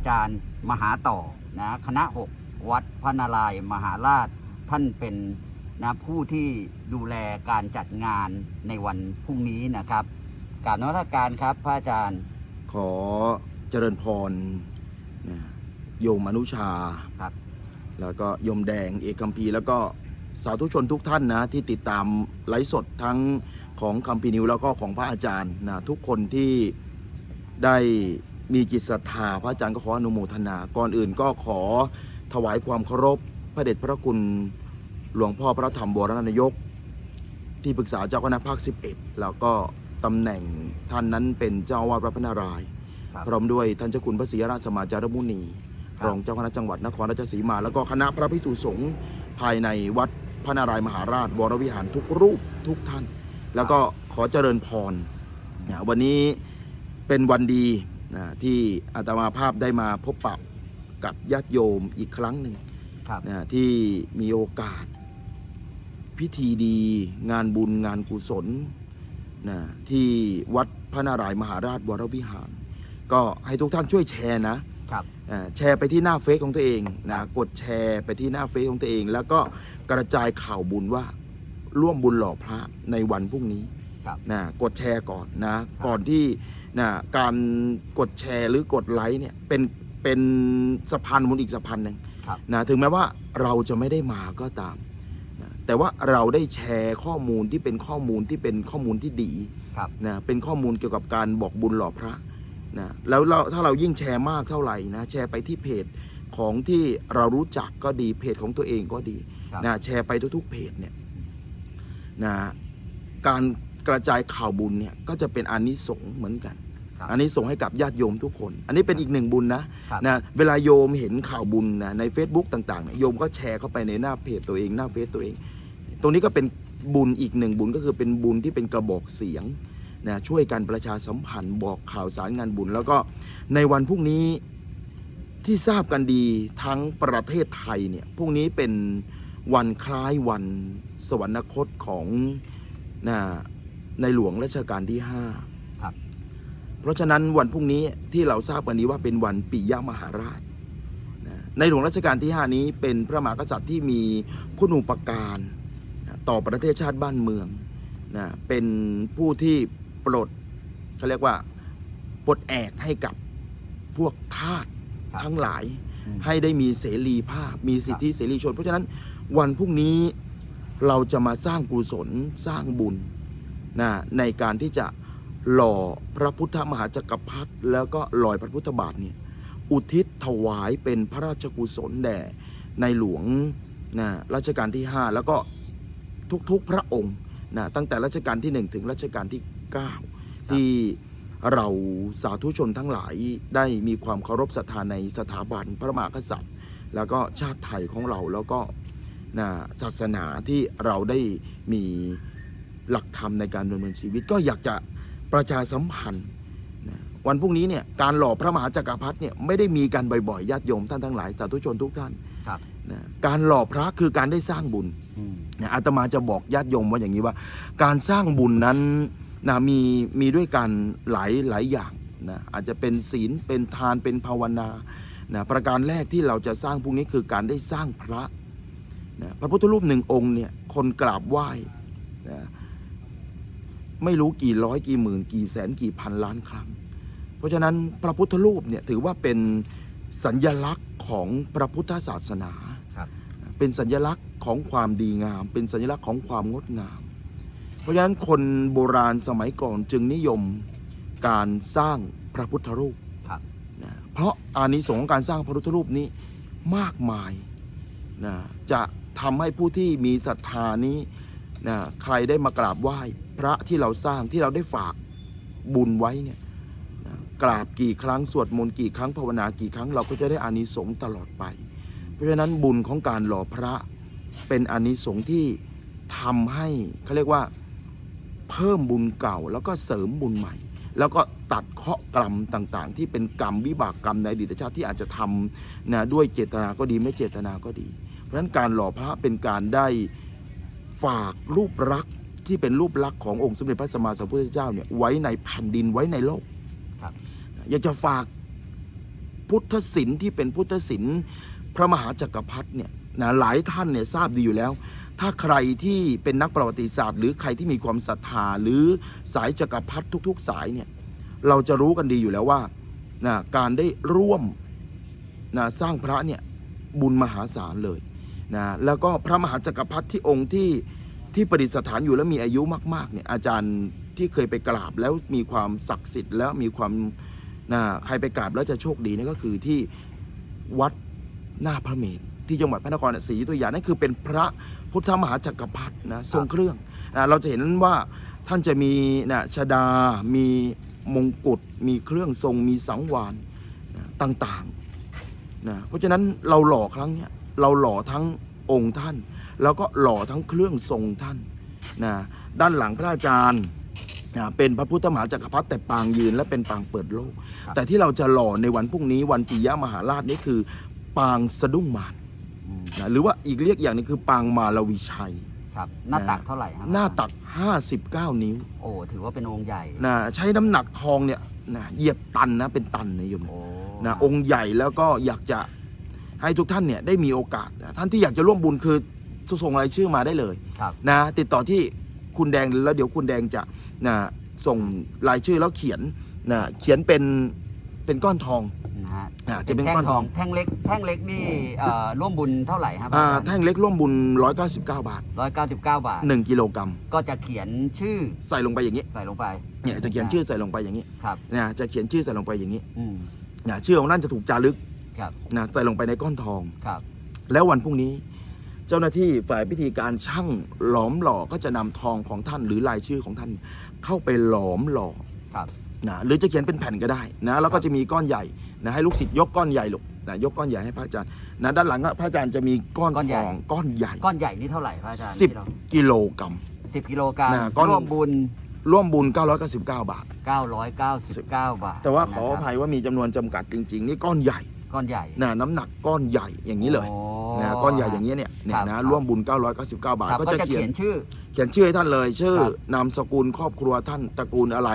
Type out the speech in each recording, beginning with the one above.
อาจารย์มหาต่อนะคณะหกวัดพระนารายมหาราชท่านเป็นนะผู้ที่ดูแลการจัดงานในวันพรุ่งนี้นะครับกรารนวัตการครับพระอาจารย์ ขอเจริญพรนะโยมอนุชาครับ แล้วก็โยมแดงเอกคัมพีร์แล้วก็สาธุชนทุกท่านนะที่ติดตามไลฟ์สดทั้งของคัมพีนิวแล้วก็ของพระอาจารย์นะทุกคนที่ได้ มีจิตศรัทธาพระอาจารย์ก็ขออนุโมทนาก่อนอื่นก็ขอถวายความเคารพพระเดชพระคุณหลวงพ่อพระธรรมบรณนายก ที่ปรึกษาเจ้าคณะภาค 11 แล้วก็ตำแหน่งท่านนั้นเป็นเจ้าอาวาสวัดพระนารายณ์ครับพร้อมด้วยท่านเจ้าคุณพระศรีราชสมาจารมุนีครับรองเจ้าคณะจังหวัดนครราชสีมา แล้วก็คณะพระภิกษุสงฆ์ภายในวัดพระนารายณ์มหาราชวรวิหารทุกรูปทุกท่าน แล้วก็ขอเจริญพรนะวันนี้เป็นวันดี นะที่อาตมาภาพได้มาพบปะกับญาติโยมอีกครั้งหนึ่งครับนะที่มีโอกาส พิธีดีงานบุญงานกุศลนะที่วัดพระนารายณ์มหาราชวรวิหาร ก็ให้ทุกท่านช่วยแชร์นะครับเอ่อแชร์ไปที่หน้าเฟซของตัวเองนะกดแชร์ไปที่หน้าเฟซของตัวเอง แล้วก็กระจายข่าวบุญว่าร่วมบุญหล่อพระในวันพรุ่งนี้ครับ นะกดแชร์ก่อนนะก่อนที่ นะการกดแชร์หรือกดไลค์เนี่ยเป็นเป็นสะพานบุญอีกสะพานหนึ่งครับ นะถึงแม้ว่าเราจะไม่ได้มาก็ตามนะแต่ว่าเราได้แชร์ข้อมูลที่เป็นข้อมูลที่เป็นข้อมูลที่ดีครับ นะเป็นข้อมูลเกี่ยวกับการบอกบุญหล่อพระนะแล้วเราถ้าเรายิ่งแชร์มากเท่าไหร่นะแชร์ไปที่เพจของที่เรารู้จักก็ดีเพจของตัวเองก็ดีครับ นะแชร์ไปทุกๆเพจเนี่ยนะการ กระจายข่าวบุญเนี่ยก็จะเป็นอานิสงส์เหมือนกันครับอันนี้ส่งส์ให้กับญาติโยมทุกคน อันนี้เป็นอีกหนึ่งบุญนะครับ นะเวลาโยมเห็นข่าวบุญนะใน Facebook ต่างๆเนี่ยโยมก็แชร์เข้าไปในหน้าเพจตัวเองหน้าเฟซตัวเอง ตรงนี้ก็เป็นบุญอีกหนึ่งบุญก็คือเป็นบุญที่เป็นกระบอกเสียงนะช่วยกันประชาสัมพันธ์บอกข่าวสารงานบุญ แล้วก็ในวันพรุ่งนี้ที่ทราบกันดีทั้งประเทศไทยเนี่ยพรุ่งนี้เป็นวันคล้ายวันสวรรคตของนะ ในหลวงรัชกาลที่ห้าครับ เพราะฉะนั้นวันพรุ่งนี้ที่เราทราบกันนี้ว่าเป็นวันปิยมหาราชนะในหลวงรัชกาลที่ 5 นี้เป็นพระมหากษัตริย์ที่มีคุณูปการนะต่อประเทศชาติบ้านเมืองนะเป็นผู้ที่ปลดเขาเรียกว่าปลดแอกให้กับพวกทาสครับทั้งหลาย อืม ให้ได้มีเสรีภาพ มีสิทธิเสรีชน เพราะฉะนั้นวันพรุ่งนี้เราจะมาสร้างกุศลสร้างบุญ นะในการที่จะหล่อพระพุทธมหาจักรพรรดิแล้วก็ลอยพระพุทธบาทเนี่ยอุทิศถวายเป็นพระราชกุศลแด่ในหลวงนะรัชกาลที่ 5 แล้วก็ทุกๆพระองค์นะตั้งแต่รัชกาลที่ 1 ถึงรัชกาลที่ 9 ที่เราสาธุชนทั้งหลายได้มีความเคารพศรัทธาในสถาบันพระมหากษัตริย์ แล้วก็ชาติไทยของเราแล้วก็นะศาสนาที่เราได้มี หลักธรรมในการดำเนินชีวิต ก็อยากจะประชาสัมพันธ์นะวันพรุ่งนี้เนี่ยการหล่อพระมหาจักรพรรดิเนี่ยไม่ได้มีกันบ่อยๆญาติโยมท่านทั้งหลายสาธุชนทุกท่านครับนะการหล่อพระคือการได้สร้างบุญอืมนะอาตมาจะบอกญาติโยมว่าอย่างนี้ว่า การสร้างบุญนั้นนะมีมีด้วยกันหลายหลายอย่างนะอาจจะเป็นศีลเป็นทานเป็นภาวนานะประการแรกที่เราจะสร้างพวกนี้คือการได้สร้างพระนะพระพุทธรูปหนึ่งองค์เนี่ยคนกราบไหว้นะ ไม่รู้กี่ร้อยกี่หมื่น กี่แสนกี่พันล้านครั้ง เพราะฉะนั้นพระพุทธรูปเนี่ยถือว่าเป็นสัญญลักษณ์ของพระพุทธศาสนาครับเป็นสัญลักษณ์ของความดีงาม เป็นสัญลักษณ์ของความงดงาม เพราะฉะนั้นคนโบราณสมัยก่อนจึงนิยมการสร้างพระพุทธรูปครับนะเพราะอานิสงส์ของการสร้างพระพุทธรูปนี้มากมายนะจะทำให้ผู้ที่มีศรัทธานี้ นะใครได้มากราบไหว้พระที่เราสร้างที่เราได้ฝากบุญไว้เนี่ยนะกราบกี่ครั้งสวดมนต์กี่ครั้งภาวนากี่ครั้งเราก็จะได้อานิสงส์ตลอดไป เพราะฉะนั้นบุญของการหล่อพระเป็นอานิสงส์ที่ทำให้เขาเรียกว่าเพิ่มบุญเก่าแล้วก็เสริมบุญใหม่ แล้วก็ตัดเคราะห์กรรมต่างๆ ที่เป็นกรรมวิบากกรรมในอดีตชาติที่อาจจะทำนะด้วยเจตนาก็ดีไม่เจตนาก็ดี เพราะฉะนั้นการหล่อพระเป็นการได้ ฝากรูปลักษณ์ที่เป็นรูปลักษณ์ขององค์สมเด็จพระสัมมาสัมพุทธเจ้าเนี่ยไว้ในแผ่นดินไว้ในโลกครับ อยากจะฝากพุทธศิลป์ที่เป็นพุทธศิลป์พระมหาจักรพรรดิเนี่ยนะหลายท่านเนี่ยทราบดีอยู่แล้ว ถ้าใครที่เป็นนักประวัติศาสตร์ หรือใครที่มีความศรัทธาหรือสายจักรพรรดิทุก ๆ สายเนี่ยเราจะรู้กันดีอยู่แล้วว่านะการได้ร่วมนะสร้างพระเนี่ยบุญมหาศาลเลย นะแล้วก็พระมหาจักรพรรดิที่องค์ที่ที่ประดิษฐานอยู่แล้วมีอายุมากๆเนี่ยอาจารย์ที่เคยไปกราบแล้วมีความศักดิ์สิทธิ์แล้วมีความนะใครไปกราบแล้วจะโชคดีนี่ก็คือที่วัดหน้าพระเมรุที่จังหวัดพระนครศรีอยุธยานั่นคือเป็นพระพุทธมหาจักรพรรดินะทรงเครื่องนะเราจะเห็นว่าท่านจะมีนะชดา มีมงกุฎมีเครื่องทรงมีสังวานนะต่างๆนะเพราะฉะนั้นเราหล่อครั้งเนี้ย เราหล่อทั้งองค์ท่าน แล้วก็หล่อทั้งเครื่องทรงท่านนะด้านหลังพระอาจารย์นะเป็นพระพุทธมหาจักรพรรดิแต่ปางยืนและเป็นปางเปิดโลกครับแต่ที่เราจะหล่อในวันพรุ่งนี้วันปิยมหาราชนี่คือ ปางสะดุ้งมารอืมนะหรือว่าอีกเรียกอย่างหนึงคือปางมาลวิชัย ครับ หน้าตักเท่าไหร่ครับหน้าตัก 59 นิ้ว โอ้ถือว่าเป็นองค์ใหญ่นะใช้น้ำหนักทองเนี่ยนะเหยียบตันนะเป็นตันนะโยมโอ้นะองค์ใหญ่แล้วก็อยากจะ ให้ทุกท่านเนี่ยได้มีโอกาสนะท่านที่อยากจะร่วมบุญคือส่งรายชื่อมาได้เลยครับ นะติดต่อที่คุณแดงแล้วเดี๋ยวคุณแดงจะนะส่งรายชื่อแล้วเขียนนะเขียนเป็นเป็นก้อนทองนะฮะอ่าจะเป็นแท่งก้อนททอองงแท่งเล็กแท่งเล็กนี่เอ่อร่วมบุญเท่าไหร่ครับอ่าแท่งเล็กร่วมบุญ 199 บาท ร้อยเก้าสิบเก้าบาท 1 กิโลกรัมก็จะเขียนชื่อใส่ลงไปอย่างนี้ใส่ลงไปเนี่ยจะเขียนชื่อใส่ลงไปอย่างนี้ครับ นะจะเขียนชื่อใส่ลงไปอย่างนี้อืม นะชื่อของท่านจะถูกจารึก ครับนะใส่ลงไปในก้อนทอง ครับ แล้ววันพรุ่งนี้ เจ้าหน้าที่ฝ่ายพิธีการช่างหลอมหล่อก็จะนำทองของท่านหรือรายชื่อของท่าน เข้าไปหลอมหล่อครับ นะหรือจะเขียนเป็นแผ่นก็ได้นะแล้วก็จะมีก้อนใหญ่นะให้ลูกศิษย์ยกก้อนใหญ่ลูกนะยกก้อนใหญ่ให้พระอาจารย์นะด้านหลังอะพระอาจารย์จะมีก้อนก้อนทใหญ่ องก้อนใหญ่ ก้อนใหญ่นี่เท่าไหร่พระอาจารย์สิบ ที่เรากิโลกรัม สิบกิโลกรัมน่ะก้อน ร่วมบุญ ร่วมบุญ 999 บาท 999 บาทแต่ว่าขออนะครับภัยว่ามีจำนวนจำกัดจริง ๆ นี่ก้อนใหญ่ ก้อนใหญ่นะน้ำหนักก้อนใหญ่อย่างนี้เลยโอ้ นะก้อนใหญ่อย่างนี้เนี่ยเนี่ครัยบนะครับร่วมบุญ 999 บาท ครับก็ก็จะจะเขียเขีนยนชื่อ เขียนชื่อให้ท่านเลย ชื่อครับ นามสกุลครอบครัวท่านตระกูลอะไร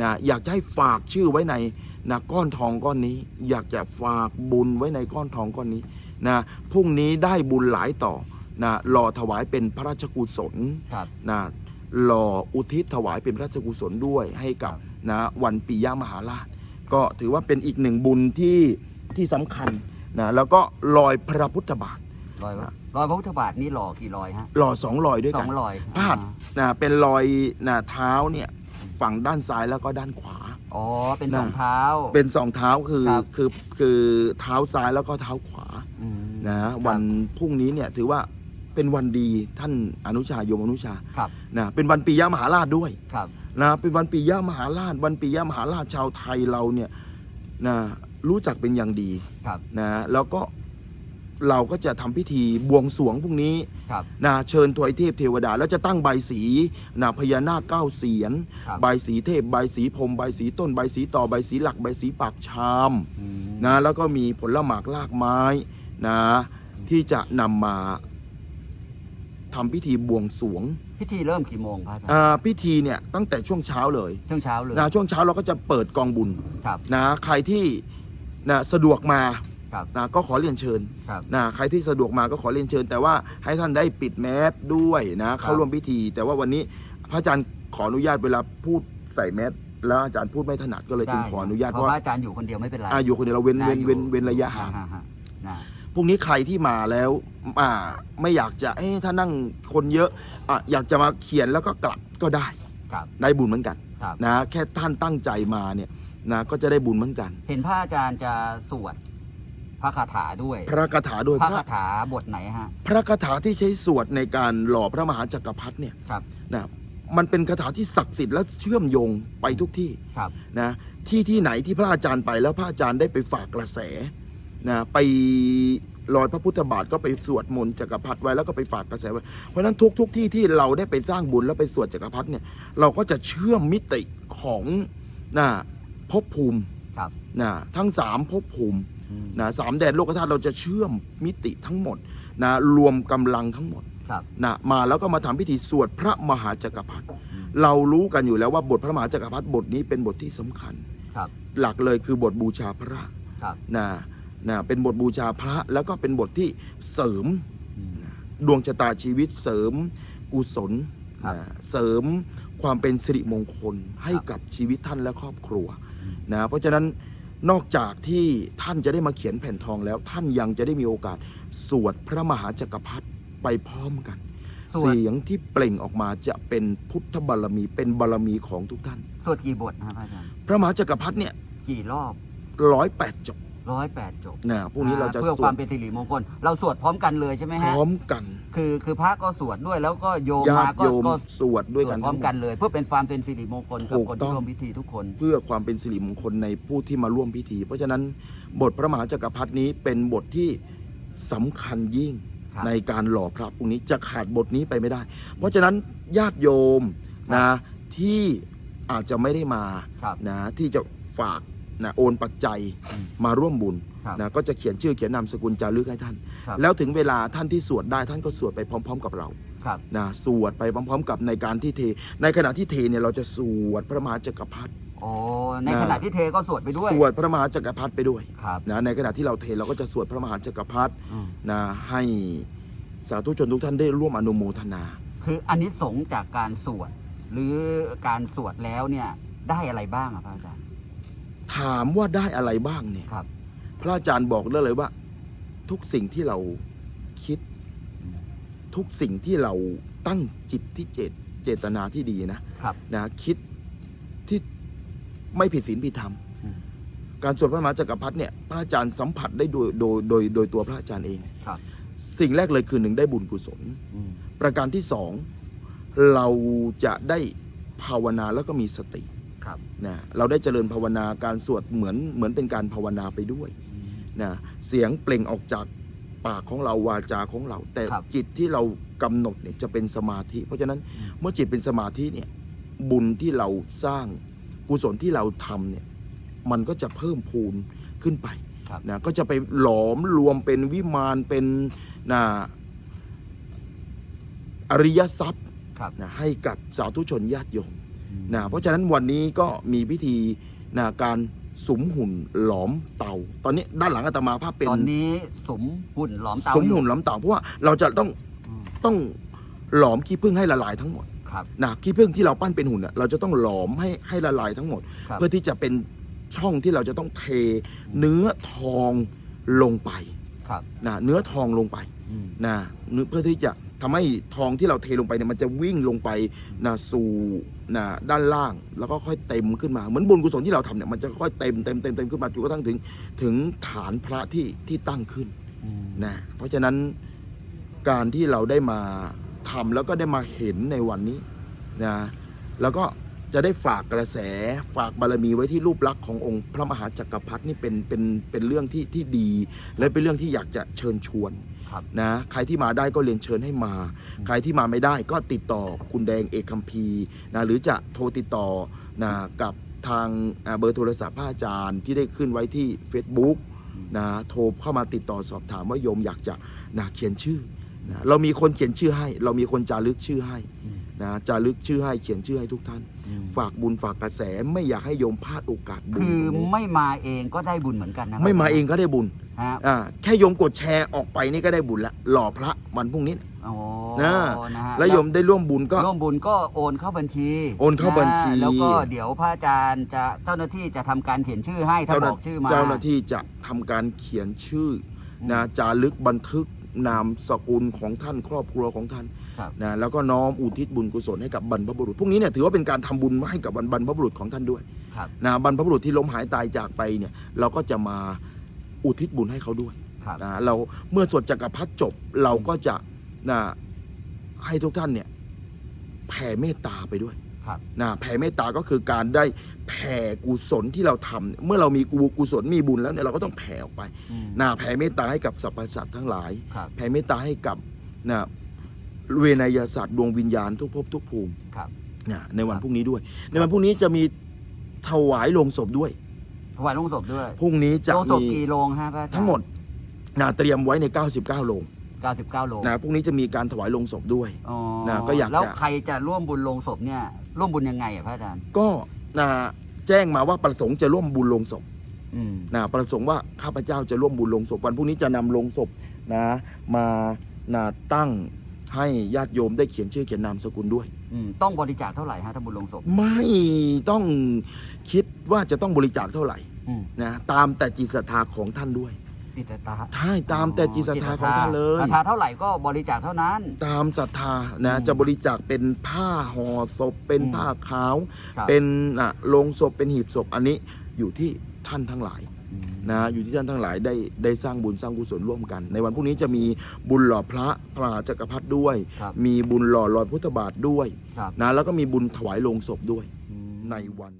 นะอยากจะให้ฝากชื่อไว้ในนะก้อนทองก้อนนี้ อยากจะฝากบุญไว้ในก้อนทองก้อนนี้นะพรุ่งนี้ได้บุญหลายต่อนะรอถวายเป็นพระราชกุศล ครับ นะรออุทิศถวายเป็นพระราชกุศลด้วยให้กับนะวันปียมหาราช ก็ถือว่าเป็นอีกหนึ่งบุญที่ ที่สำคัญนะแล้วก็ลอยพระพุทธบาท รอยครับรอยพระพุทธบาทนี่หล่อกี่รอยฮะหล่อสองลอยด้วยสกัอนงรอยพาดนะเป็นรอยนะเท้าเนี่ยฝั่งด้านซ้ายแล้วก็ด้านขวา อ๋อ เป็นน่ะสองเท้า เป็นสองเท้าคือครับ คือคือเท้าซ้ายแล้วก็เท้าขวาอืม นะวันพรุ่งนี้เนี่ยถือว่าเป็นวันดีท่านอนุชาโยมอนุชาครับ นะเป็นวันปียมหาราชด้วยครับ นะเป็นวันปียมหาราช วันปียมหาราชชาวไทยเราเนี่ยนะ รู้จักเป็นอย่างดีครับนะแล้วก็เราก็จะทำพิธีบวงสรวงพรุ่งนี้ครับนะเชิญถวายเทพเทวดา แล้วจะตั้งใบายสีนะพญานาคเก้าเสียนครับใบายสีเทพใบายสีพรหมใบายสีต้นใบายสีต่อใบายสีหลักใบายสีปากชามอืมนะแล้วก็มีผลหมากลากไม้นะที่จะนำมาทำพิธีบวงสรวงพิธีเริ่มกี่โมงพระอาจารย์อ่าพิธีเนี่ยตั้งแต่ช่วงเช้าเลยช่วงเช้าเลยนะช่วงเช้าเราก็จะเปิดกองบุญครับนะใครที่ นะสะดวกมาครับนะก็ขอเรียนเชิญครับ นะใครที่สะดวกมาก็ขอเรียนเชิญ แต่ว่าให้ท่านได้ปิดแมสด้วยนะเข้าร่วมพิธี แต่ว่าวันนี้พระอาจารย์ขออนุญาตเวลาพูดใส่แมสแล้วอาจารย์พูดไม่ถนัดก็เลยจึงขออนุญาตเพเพราะราะว่าว่าอาจารย์อยู่คนเดียวไม่เป็นไรอาอยู่คนเดียวเราเว้นได้เว้นอยู่เว้นเว้นระยะห่างฮฮะนะพรุ่งนี้ใครที่มาแล้วอ่าไม่อยากจะเอ๊ะถ้านั่งคนเยอะอะอยากจะมาเขียนแล้วก็กลับก็ได้ครับได้บุญเหมือนกันครับนะแค่ท่านตั้งใจมาเนี่ย นะก็จะได้บุญเหมือนกัน เห็นพระอาจารย์จะสวดพระคาถาด้วย พระคาถาโดยพระพระคาถาบทไหนฮะ พระคาถาที่ใช้สวดในการหล่อพระมหาจักรพรรดิเนี่ยครับนะมันเป็นคาถาที่ศักดิ์สิทธิ์และเชื่อมโยงไปทุกที่ครับนะที่ที่ไหนที่พระอาจารย์ไปแล้วพระอาจารย์ได้ไปฝากกระแสนะไปลอยพระพุทธบาทก็ไปสวดมนต์จักรพรรดิไว้แล้วก็ไปฝากกระแสไว้ เพราะฉะนั้นทุกทุกที่ที่เราได้ไปสร้างบุญแล้วไปสวดจักรพรรดิเนี่ยเราก็จะเชื่อมมิติของนะ ภพภูมิครับนะทั้งสามภพภูมิอืมนะสามแดนโลกธาตุเราจะเชื่อมมิติทั้งหมดนะรวมกำลังทั้งหมดครับนะมาแล้วก็มาทำพิธีสวดพระมหาจักรพรรดิเรารู้กันอยู่แล้วว่าบทพระมหาจักรพรรดิบทนี้เป็นบทที่สำคัญครับ หลักเลยคือบทบูชาพระคครับนะนะเป็นบทบูชาพระแล้วก็เป็นบทที่เสริมอืมดวงชะตาชีวิตเสริมกุศลครับนะเสริมความเป็นสิริมงคลให้ครับกับชีวิตท่านและครอบครัวอืม นะเพราะฉะนั้นนอกจากที่ท่านจะได้มาเขียนแผ่นทองแล้ว ท่านยังจะได้มีโอกาส สวดพระมหาจักรพรรดิไปพร้อมกัน สวด เสียงที่เปล่งออกมาจะเป็นพุทธบารมีเป็นบารมีของทุกท่าน สวดกี่บทนะครับพระอาจารย์พระมหาจักรพรรดิเนี่ยกี่รอบ ร้อยแปดจบ ร้อยแปดจบนะพรุ่งนี้เราจะเพื่อสคววาดมเป็นสิริมงคล เราสวดพร้อมกันเลยใช่ไหมพฮะร้อมกันคือคือพระก็สวดด้วยแล้วก็โยมญามาติก็โยมก็สวดด้วยสวกัดนพร้อมทั้งหมกัดนเลย เพื่อเป็นความเป็นสิริมงคลกับถูกคนต้ที่อง ร่วมพิธีทุกคน เพื่อความเป็นสิริมงคลในผู้ที่มาร่วมพิธี เพราะฉะนั้นบทพระมหาจักรพรรดินี้เป็นบทที่สำคัญยิ่งครับ ในการหล่อพระพรุ่งนี้จะขาดบทนี้ไปไม่ได้ เพราะฉะนั้นญาติโยมนะที่อาจจะไม่ได้มาครับ นะที่จะฝาก นะโอนปัจจัยอืมมาร่วมบุญครับนะก็จะเขียนชื่อเขียนนามสกุลจารึกให้ท่าน ครับ แล้วถึงเวลาท่านที่สวดได้ท่านก็สวดไปพร้อม ๆ กับเราครับ นะสวดไปพร้อม ๆ กับในการที่เท ในขณะที่เทเนี่ยเราจะสวดพระมหาจักรพรรดิโอ้ในนะขณะที่เทก็สวดไปด้วย สวดพระมหาจักรพรรดิไปด้วยครับนะในขณะที่เราเทเราก็จะสวดพระมหาจักรพรรดิอืมนะให้สาธุชนทุกท่านได้ร่วมอนุโมทนา คืออันนี้สงส์จากการสวด หรือการสวดแล้วเนี่ยได้อะไรบ้างอะพระอาจารย์ ถามว่าได้อะไรบ้างเนี่ยครับ พระอาจารย์บอกได้เลยว่า ทุกสิ่งที่เราคิดอืมทุกสิ่งที่เราตั้งจิตที่เจตเจตนาที่ดีนะครับนะคิดที่ไม่ผิดศีลผิดธรรม อืม การสวดพระมหาจักรพรรดิเนี่ยพระอาจารย์สัมผัสได้โดยโดยโดยโดยตัวพระอาจารย์เอง ครับสิ่งแรกเลยคือหนึ่งได้บุญกุศล อืมประการที่สองเราจะได้ภาวนาแล้วก็มีสติ ครับนะเราได้เจริญภาวนาการสวดเหมือนเหมือนเป็นการภาวนาไปด้วยอืมนะเสียงเปล่งออกจากปากของเราวาจาของเรา แต่ครับจิตที่เรากำหนดเนี่ยจะเป็นสมาธิ เพราะฉะนั้นอืม เมื่อจิตเป็นสมาธิเนี่ยบุญที่เราสร้างกุศลที่เราทำเนี่ยมันก็จะเพิ่มพูนขึ้นไปครับ นะก็จะไปหลอมรวมเป็นวิมานเป็นนะอริยทรัพย์ครับ นะให้กับสาธุชนญาติโยมอืม นะเพราะฉะนั้นวันนี้ก็มีพิธีนะการสุมหุ่นหลอมเตาตอนนี้ด้านหลังอาตมาภาพเป็นตอนนี้สมหุ่นหลอมเตาสมอยู่หุ่นหลอมเตาเพราะว่าเราจะต้องอืมต้องหลอมขี้ผึ้งให้ละลายทั้งหมดครับนะขี้ผึ้งที่เราปั้นเป็นหุ่นน่ะเราจะต้องหลอมให้ให้ละลายทั้งหมดครับเพื่อที่จะเป็นช่องที่เราจะต้องเทเนื้อทองลงไปครับนะเนื้อทองลงไปอืมนะเนื้อเพื่อที่จะ ทำให้ทองที่เราเทลงไปเนี่ยมันจะวิ่งลงไปนะสู่นะด้านล่าง แล้วก็ค่อยเต็มขึ้นมา เหมือนบุญกุศลที่เราทำเนี่ยมันจะค่อยเต็มเต็มเต็มเต็มขึ้นมาจนกระทั่งถึงถึงฐานพระที่ที่ตั้งขึ้นนะเพราะฉะนั้นการที่เราได้มาทำแล้วก็ได้มาเห็นในวันนี้นะแล้วก็จะได้ฝากกระแสฝากบารมีไว้ที่รูปลักษณ์ขององค์พระมหาจักรพรรดินี่เป็นเป็นเป็นเรื่องที่ที่ดี และเป็นเรื่องที่อยากจะเชิญชวน นะใครที่มาได้ก็เรียนเชิญให้มาอืมใครที่มาไม่ได้ก็ติดต่อคุณแดงเอกคัมพีร์นะหรือจะโทรติดต่อนะกับทางอ่าเบอร์โทรศัพท์พระอาจารย์ที่ได้ขึ้นไว้ที่ Facebook นะโทรเข้ามาติดต่อสอบถามว่าโยมอยากจะนะเขียนชื่อนะเรามีคนเขียนชื่อให้ เรามีคนจารึกชื่อให้อืมนะจารึกชื่อให้เขียนชื่อให้ทุกท่านอืมฝากบุญฝากกระแสไม่อยากให้โยมพลาดโอกาสบุญคือตรงนี้ไม่มาเองก็ได้บุญเหมือนกันนะไม่มาเองก็ได้บุญ ฮะอ่าแค่โยมกดแชร์ออกไปนี่ก็ได้บุญละหล่อพระวันพรุ่งนี้ โอ้นะ นะฮะแล้วโยมได้ร่วมบุญก็ ร่วมบุญก็โอนเข้าบัญชีโอนเข้าบัญชีนะแล้วก็เดี๋ยวพระอาจารย์จะเจ้าหน้าที่จะทำการเขียนชื่อให้ถ้าเจ้าหบน้าอกชื่อมา เจ้าหน้าที่จะทำการเขียนชื่ออมนะจารึกบันทึกนามสกุลของท่านครอบครัวของท่านครับ นะแล้วก็น้อมอุทิศบุญกุศลให้กับบรรพบุรุษพวกนี้เนี่ยถือว่าเป็นการทำบุญให้กับบรรพบุรุษของท่านด้วยครับ นะบรรพบุรุษที่ล้มหายตายจากไปเนี่ยเราก็จะมา อุทิศบุญให้เขาด้วยครับนะเราเมื่อสวดจักรพรรดิจบเราก็จะนะให้ทุกท่านเนี่ยแผ่เมตตาไปด้วยครับนะแผ่เมตตาก็คือการได้แผ่กุศลที่เราทำเนี่ยเมื่อเรามีกุกุศลมีบุญแล้วเนี่ยเราก็ต้องแผ่ออกไปอืมนะแผ่เมตตาให้กับสรรพสัตว์ทั้งหลาย ครับแผ่เมตตาให้กับนะเวนยศาสตร์ดวงวิญญาณทุกภพทุกภูมิครับ นะในวันครับพรุ่งนี้ด้วย ในวันพรุ่งนี้จะมีถวายโลงศพด้วย ถวายลงศพด้วยพรุ่งนี้จะโลงศพมีกี่โลงฮะพระอาจารย์ทั้งหมดนะเตรียมไว้ใน 99โลง99โลงนะพรุ่งนี้จะมีการถวายโลงศพด้วย อ๋อนะก็อยากจะ แล้วใครจะร่วมบุญลงศพเนี่ย ร่วมบุญยังไงอะพระอาจารย์ก็นะแจ้งมาว่าประสงค์จะร่วมบุญโลงศพอืมนะประสงค์ว่าข้าพเจ้าจะร่วมบุญลงศพวันพรุ่งนี้จะนำลงศพนะมานะตั้ง ให้ญาติโยมได้เขียนชื่อเขียนนามสกุลด้วย อืมต้องบริจาคเท่าไหร่ฮะถ้าบุญลงศพไม่ต้องคิดว่าจะต้องบริจาคเท่าไหร่อืมนะตามแต่จิตศรัทธาของท่านด้วยจิตตาใช่ตามแต่จิตศรัทธาของท่านเลย ศรัทธาเท่าไหร่ก็บริจาคเท่านั้น ตามศรัทธานะอืมจะบริจาคเป็นผ้าห่อศพ เป็นอืมผ้าขาว ครับ เป็นอะโลงศพเป็นหีบศพอันนี้อยู่ที่ท่านทั้งหลายอืม นะอยู่ที่ท่านทั้งหลายได้ได้สร้างบุญสร้างกุศลร่วมกัน ในวันพรุ่งนี้จะมีบุญหล่อพระพระมหาจักรพรรดิด้วย ครับมีบุญหล่อรอยพุทธบาทด้วยครับ นะแล้วก็มีบุญถวายโลงศพด้วยอืมในวัน